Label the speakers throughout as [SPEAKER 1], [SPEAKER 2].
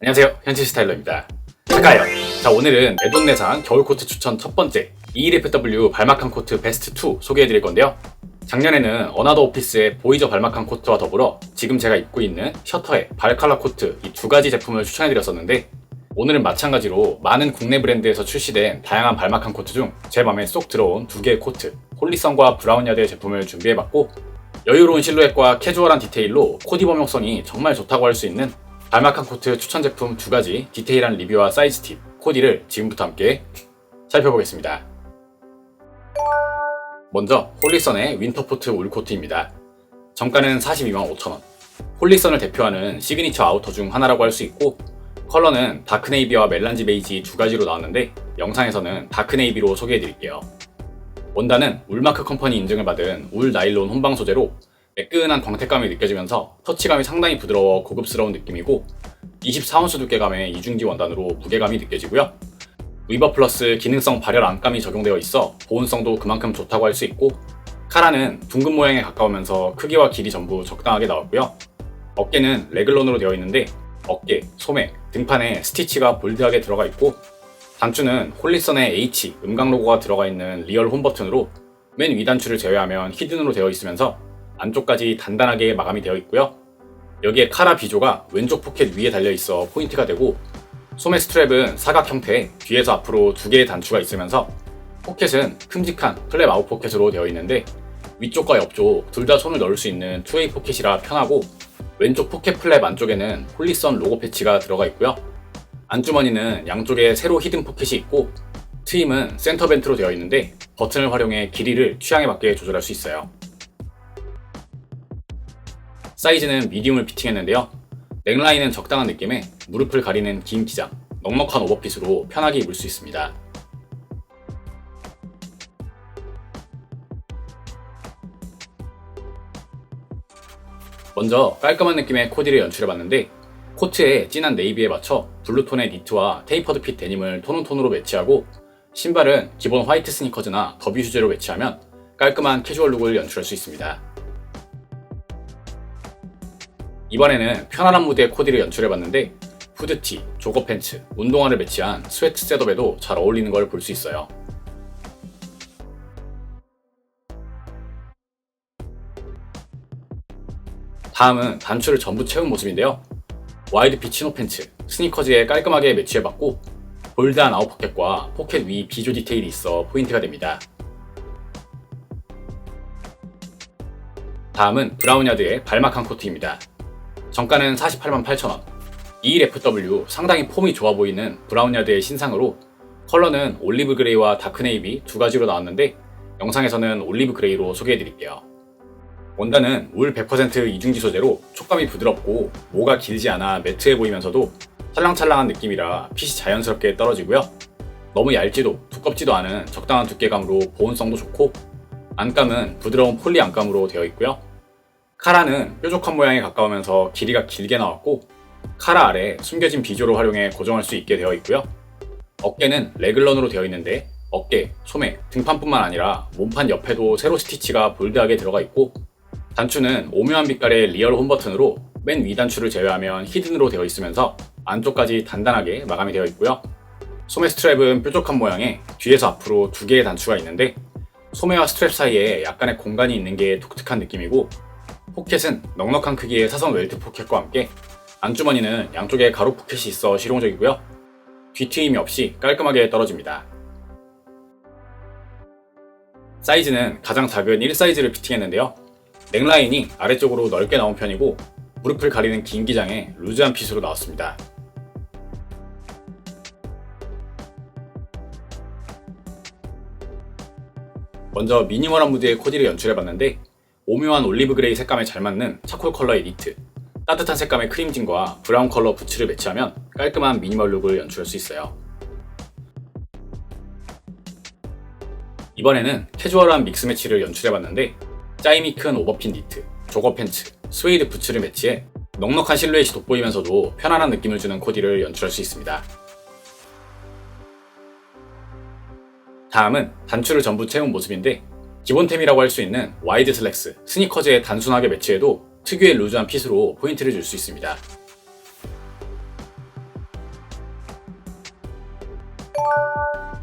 [SPEAKER 1] 안녕하세요. 현지 스타일러입니다. 잠깐요. 자, 오늘은 내돈내산 겨울 코트 추천 첫 번째 21FW 발막한 코트 베스트 2 소개해드릴 건데요. 작년에는 어나더 오피스의 보이저 발막한 코트와 더불어 지금 제가 입고 있는 셔터의 발칼라 코트 이 두 가지 제품을 추천해드렸었는데 오늘은 마찬가지로 많은 국내 브랜드에서 출시된 다양한 발막한 코트 중 제 맘에 쏙 들어온 두 개의 코트 홀리선과 브라운 야드의 제품을 준비해봤고 여유로운 실루엣과 캐주얼한 디테일로 코디 범용성이 정말 좋다고 할 수 있는 발막한 코트 추천 제품 두 가지 디테일한 리뷰와 사이즈 팁, 코디를 지금부터 함께 살펴보겠습니다. 먼저 홀리선의 윈터포트 울코트입니다. 정가는 42만 5천원. 홀리선을 대표하는 시그니처 아우터 중 하나라고 할 수 있고 컬러는 다크네이비와 멜란지 베이지 두 가지로 나왔는데 영상에서는 다크네이비로 소개해드릴게요. 원단은 울마크 컴퍼니 인증을 받은 울 나일론 혼방 소재로 매끈한 광택감이 느껴지면서 터치감이 상당히 부드러워 고급스러운 느낌이고 24온스 두께감의 이중지 원단으로 무게감이 느껴지고요. 위버 플러스 기능성 발열 안감이 적용되어 있어 보온성도 그만큼 좋다고 할 수 있고 카라는 둥근 모양에 가까우면서 크기와 길이 전부 적당하게 나왔고요. 어깨는 레글런으로 되어 있는데 어깨, 소매, 등판에 스티치가 볼드하게 들어가 있고 단추는 홀리선의 H 음각 로고가 들어가 있는 리얼 홈 버튼으로 맨 위 단추를 제외하면 히든으로 되어 있으면서 안쪽까지 단단하게 마감이 되어 있고요. 여기에 카라 비조가 왼쪽 포켓 위에 달려 있어 포인트가 되고 소매 스트랩은 사각 형태에 뒤에서 앞으로 두 개의 단추가 있으면서 포켓은 큼직한 플랩 아웃 포켓으로 되어 있는데 위쪽과 옆쪽 둘 다 손을 넣을 수 있는 투웨이 포켓이라 편하고 왼쪽 포켓 플랩 안쪽에는 홀리선 로고 패치가 들어가 있고요. 안주머니는 양쪽에 세로 히든 포켓이 있고 트임은 센터 벤트로 되어 있는데 버튼을 활용해 길이를 취향에 맞게 조절할 수 있어요. 사이즈는 미디움을 피팅했는데요. 넥라인은 적당한 느낌에 무릎을 가리는 긴 기장, 넉넉한 오버핏으로 편하게 입을 수 있습니다. 먼저 깔끔한 느낌의 코디를 연출해봤는데 코트에 진한 네이비에 맞춰 블루톤의 니트와 테이퍼드 핏 데님을 톤온톤으로 매치하고 신발은 기본 화이트 스니커즈나 더비 슈즈로 매치하면 깔끔한 캐주얼 룩을 연출할 수 있습니다. 이번에는 편안한 무드의 코디를 연출해봤는데 후드티, 조거 팬츠, 운동화를 매치한 스웨트 셋업에도 잘 어울리는 걸 볼 수 있어요. 다음은 단추를 전부 채운 모습인데요. 와이드 핏 치노 팬츠, 스니커즈에 깔끔하게 매치해봤고 볼드한 아웃 포켓과 포켓 위 비조 디테일이 있어 포인트가 됩니다. 다음은 브라운 야드의 발막한 코트입니다. 정가는 48만 8천원. 21FW 상당히 폼이 좋아 보이는 브라운야드의 신상으로 컬러는 올리브 그레이와 다크 네이비 두 가지로 나왔는데 영상에서는 올리브 그레이로 소개해드릴게요. 원단은 울 100% 이중지 소재로 촉감이 부드럽고 모가 길지 않아 매트해 보이면서도 찰랑찰랑한 느낌이라 핏이 자연스럽게 떨어지고요. 너무 얇지도 두껍지도 않은 적당한 두께감으로 보온성도 좋고 안감은 부드러운 폴리 안감으로 되어 있고요. 카라는 뾰족한 모양에 가까우면서 길이가 길게 나왔고 카라 아래 숨겨진 비조를 활용해 고정할 수 있게 되어 있고요. 어깨는 레글런으로 되어 있는데 어깨, 소매, 등판뿐만 아니라 몸판 옆에도 세로 스티치가 볼드하게 들어가 있고 단추는 오묘한 빛깔의 리얼 홈 버튼으로 맨 위 단추를 제외하면 히든으로 되어 있으면서 안쪽까지 단단하게 마감이 되어 있고요. 소매 스트랩은 뾰족한 모양에 뒤에서 앞으로 두 개의 단추가 있는데 소매와 스트랩 사이에 약간의 공간이 있는 게 독특한 느낌이고 포켓은 넉넉한 크기의 사선 웰트 포켓과 함께 안주머니는 양쪽에 가로 포켓이 있어 실용적이고요. 뒤트임이 없이 깔끔하게 떨어집니다. 사이즈는 가장 작은 1사이즈를 피팅했는데요. 넥라인이 아래쪽으로 넓게 나온 편이고 무릎을 가리는 긴 기장에 루즈한 핏으로 나왔습니다. 먼저 미니멀한 무드의 코디를 연출해봤는데 오묘한 올리브 그레이 색감에 잘 맞는 차콜 컬러의 니트, 따뜻한 색감의 크림진과 브라운 컬러 부츠를 매치하면 깔끔한 미니멀 룩을 연출할 수 있어요. 이번에는 캐주얼한 믹스 매치를 연출해봤는데 짜임이 큰 오버핀 니트, 조거 팬츠, 스웨이드 부츠를 매치해 넉넉한 실루엣이 돋보이면서도 편안한 느낌을 주는 코디를 연출할 수 있습니다. 다음은 단추를 전부 채운 모습인데 기본템이라고 할 수 있는 와이드 슬랙스, 스니커즈에 단순하게 매치해도 특유의 루즈한 핏으로 포인트를 줄 수 있습니다.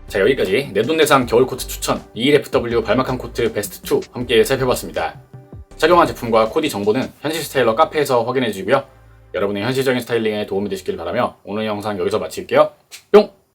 [SPEAKER 1] 자 여기까지 내돈내산 겨울 코트 추천 21FW 발막한 코트 베스트2 함께 살펴봤습니다. 착용한 제품과 코디 정보는 현실 스타일러 카페에서 확인해 주시고요. 여러분의 현실적인 스타일링에 도움이 되시길 바라며 오늘 영상 여기서 마칠게요. 뿅!